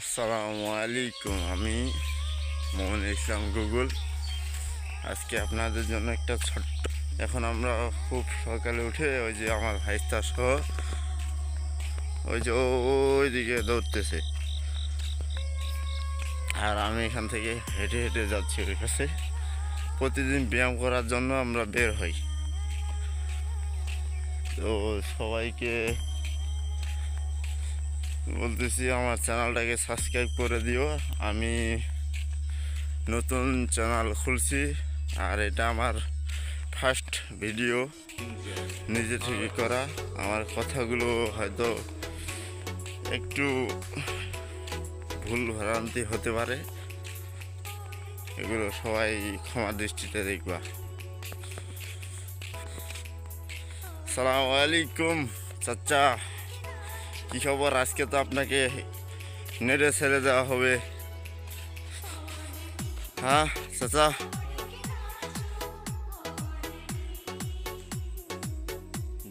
আসসালামু আলাইকুম। আমি মোহন ইসলাম গুগল। আজকে আপনাদের জন্য একটা ছোট্ট এখন আমরা খুব সকালে উঠে ওই যে আমার ভাইস্তা সহ ওই যে ওই দিকে দৌড়তেছে। আর আমি এখান থেকে হেঁটে হেঁটে যাচ্ছি ওই কাছে। প্রতিদিন ব্যায়াম করার জন্য আমরা বের হই। তো সবাইকে বলতেছি আমার চ্যানেলটাকে সাবস্ক্রাইব করে দিও। আমি নতুন চ্যানেল খুলছি আর এটা আমার ফার্স্ট ভিডিও নিজে থেকে করা। আমার কথাগুলো হয়তো একটু ভুল ভ্রান্তি হতে পারে। এগুলো সবাই ক্ষমা দৃষ্টিতে দেখবা। সালাম আলাইকুম, চাচা। কি খবর? আজকে তো আপনাকে নেড়ে ছেড়ে দেওয়া হবে। হ্যাঁ চাচা?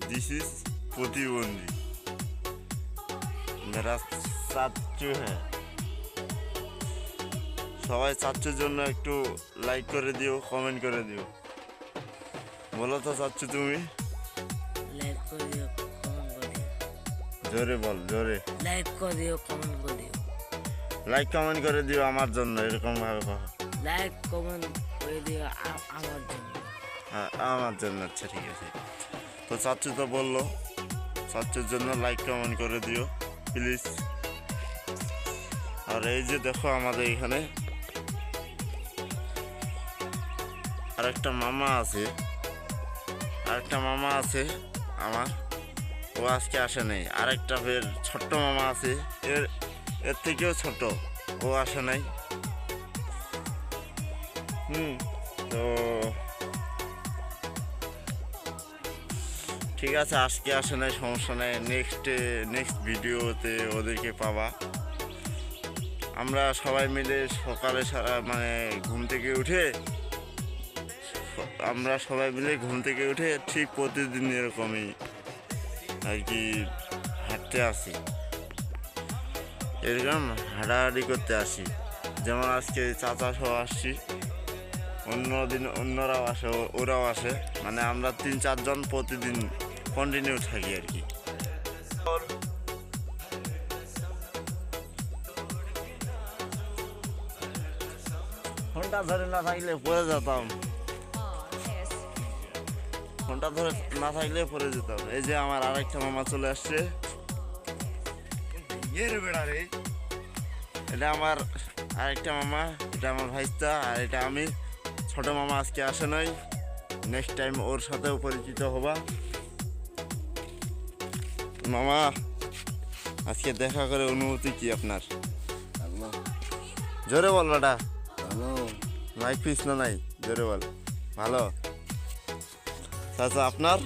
দিস ইজ প্রতিবন্ধী। মেরা চাচ্চু হ্যাঁ। সবাই চাচ্চুর জন্য একটু লাইক করে দিও কমেন্ট করে দিও। বলো তো চাচ্ছু তুমি। লাইক করে দিও। জোরে বল জোরে। লাইক করে দিও কমেন্ট করে দিও। লাইক কমেন্ট করে দিও আমার জন্য এরকম ভাবে কথা। লাইক কমেন্ট করে দিও আমার জন্য। হ্যাঁ আমার জন্য আচ্ছা ঠিক আছে। তো চাচ্চু তো বলল চাচ্চুর জন্য লাইক কমেন্ট করে দিও প্লিজ আর এই যে দেখো আমাদের এখানে আরেকটা মামা আছে আরেকটা মামা আছে আমার। ও আজকে আসে নাই। আরেকটা ফের ছোট্ট মামা আছে। এর এর থেকেও ছোট। ও আসে নাই। হুম, তো ঠিক আছে, আজকে আসে নাই, সমস্যা নাই। নেক্সট নেক্সট ভিডিওতে ওদেরকে পাবা। আমরা সবাই মিলে সকালে সারা মানে ঘুম থেকে উঠে আমরা সবাই মিলে ঘুম থেকে উঠে ঠিক প্রতিদিন এরকমই আর কি হাঁটতে আসি। এরকম হাঁটাহাঁটি করতে আসি। যেমন আজকে চাচা সহ আসছি। অন্য দিন অন্যরাও আসে ওরাও আসে। মানে আমরা তিন চারজন প্রতিদিন কন্টিনিউ থাকি আর কি ফোনটা ধরে না থাকলে পড়ে যেতাম। ফোনটা ধরে না থাকলে পড়ে যেতাম এই যে আমার আরেকটা মামা চলে আসছে। বেড়া রে। এটা আমার আরেকটা মামা এটা আমার ভাইস্তা আর এটা আমি। ছোট মামা আজকে আসে নাই। নেক্সট টাইম ওর সাথেও পরিচিত হবা। মামা আজকে দেখা করে অনুভূতি কি আপনার? জোরে বল বেটা। ভালো। মাইক পিস না নাই? জোরে বল। ভালো? চাচা আপনার?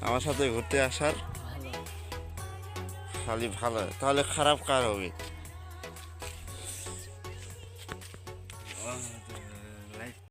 আমার সাথে ঘুরতে আসার? খালি ভালো। তাহলে খারাপ কার হবে?